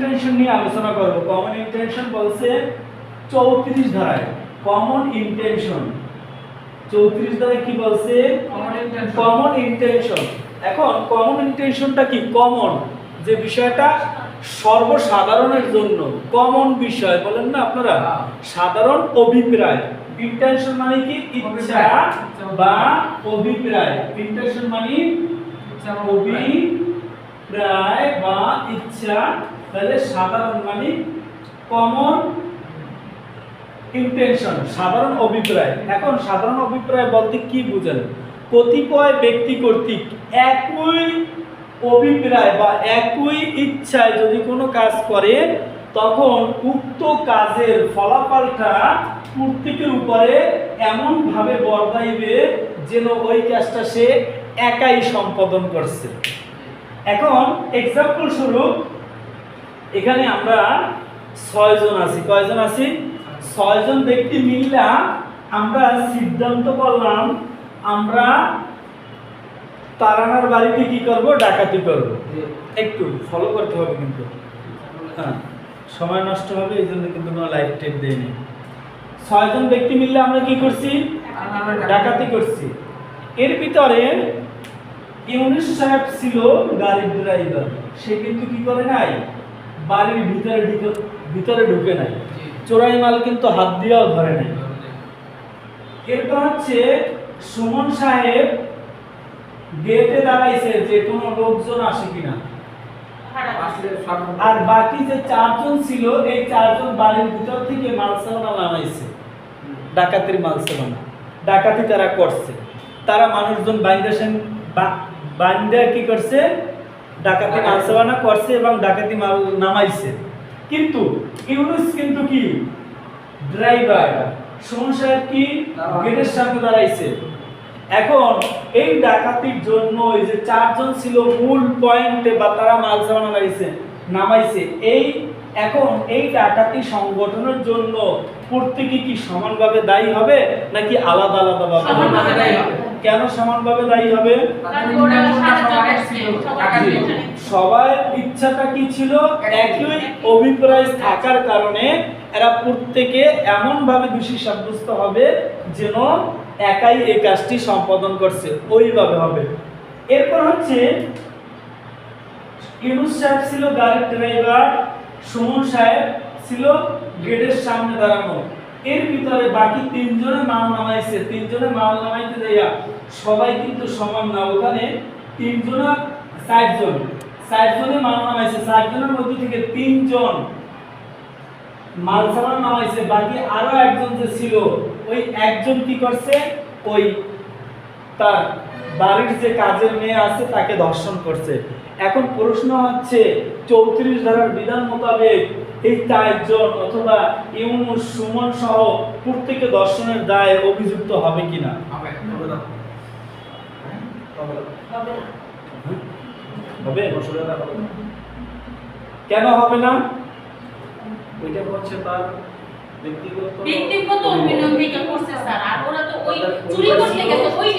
Intention নিয়ে আলোচনা করব। কমন ইন্টেনশন বলছে চৌত্রিশ ধারায়। কমন ইন্টেনশন চৌত্রিশ ধারায় কি বলছে? কমন ইন্টেনশন এখন কমন ইন্টেনশনটা কি? কমন যে বিষয়টা সর্বসাধারণের জন্য। কমন বিষয় বলেন না আপনারা? সাধারণ অভিপ্রায়। ইন্টেনশন মানে কি? ইচ্ছা বা অভিপ্রায়। ইন্টেনশন মানে অভিপ্রায় বা ইচ্ছা তাহলে সাধারণ মানে কমন ইন্টেনশন সাধারণ অভিপ্রায়। এখন সাধারণ অভিপ্রায় বলতে কি বুঝেন কতিপয় ব্যক্তি কর্তৃক একই অভিপ্রায় বা একই ইচ্ছায় যদি কোনো কাজ করে, তখন উক্ত কাজের ফলাফলটা প্রত্যেকের উপরে এমনভাবে বর্তাইবে যেন ওই কাজটা সে একাই সম্পাদন করছে। এখন এক্সাম্পল স্বরূপ এখানে আমরা ছয়জন আছি। কয়জন আছি? ছয়জন ব্যক্তি মিললা আমরা সিদ্ধান্ত করলাম, আমরা তারানার বাড়িতে কি করব? ডাকাতি করব। একটু ফলো করতে হবে কিন্তু। হ্যাঁ সময় নষ্ট হবে, এই জন্য কিন্তু কোনো লাইফ টেপ দেয়নি। ছয়জন ব্যক্তি মিললে আমরা কি করছি? ডাকাতি করছি। এর ভিতরে ইউনুস সাহেব ছিল গাড়ির ড্রাইভার সে কিন্তু কি করে নাই? বাড়ির ভিতরে ভিতরে ঢুকে নাই। চোরাই মাল কিন্তু হাত দিয়েও ধরে নাই। এরপর হচ্ছে সুমন সাহেব গেটে দাঁড়াইছে যে কোনো লোকজন আসে কিনা। আর বাকি যে চারজন ছিল, এই চারজন বাড়ির ভিতর থেকে মালসালানা নামাইছে ডাকাতির মালসালানা ডাকাতি তারা করছে। তারা মানুষজন বাইন্দাসেন বাইন্দা কি করছে? ডাকাতি মালসালানা করছে এবং ডাকাতি মাল নামাইছে। কিন্তু ইউনুস কিন্তু কি? ড্রাইভার। সাহেব কি? গেটের সামনে দাঁড়াইছে। এখন এই ডাকাতির জন্য এই যে চারজন ছিল মূল পয়েন্টে বা তারা মাল সামানা লাগাইছে নামাইছে এই এখন এই ডাকাতি সংগঠনের জন্য প্রত্যেকে কি সমানভাবে দায়ী হবে নাকি আলাদা আলাদা কেন সমানভাবে দায়ী হবে? সবার ইচ্ছাটা কি ছিল? একই। অভিপ্রায় থাকার কারণে এরা প্রত্যেকে এমন ভাবে দোষী সাব্যস্ত হবে যেন একাই এই কাজটি সম্পাদন করছে। ওইভাবে হবে। এরপর হচ্ছে ইউনুস সাহেব ছিল গাড়ির ড্রাইভার সুমন সাহেব ছিল গেটের সামনে দাঁড়ানো। এর ভিতরে বাকি তিনজনে মাল নামাইছে তিনজনে মাল নামাইতে যাইয়া সবাই কিন্তু সমান না। ওখানে তিনজন চারজন, চারজনে মাল নামাইছে, চারজনের মধ্যে থেকে তিনজন মাল সামান নামাইছে। বাকি আরও একজন যে ছিল, ওই একজন কি করছে? ওই তার বাড়ির যে কাজের মেয়ে আছে, তাকে ধর্ষণ করছে। এখন প্রশ্ন হচ্ছে, চৌত্রিশ ধারার বিধান মোতাবেক এই চারজন অথবা ইউনুস সুমন সহ প্রত্যেকে দর্শনের দায়ে অভিযুক্ত হবে কিনা হবে কেন হবে না? ওইটা হচ্ছে তার ব্যক্তিগত ব্যক্তিগত অভিনয় করছে স্যার আর ওরা তো ওই চুরি করতে গেছে ওই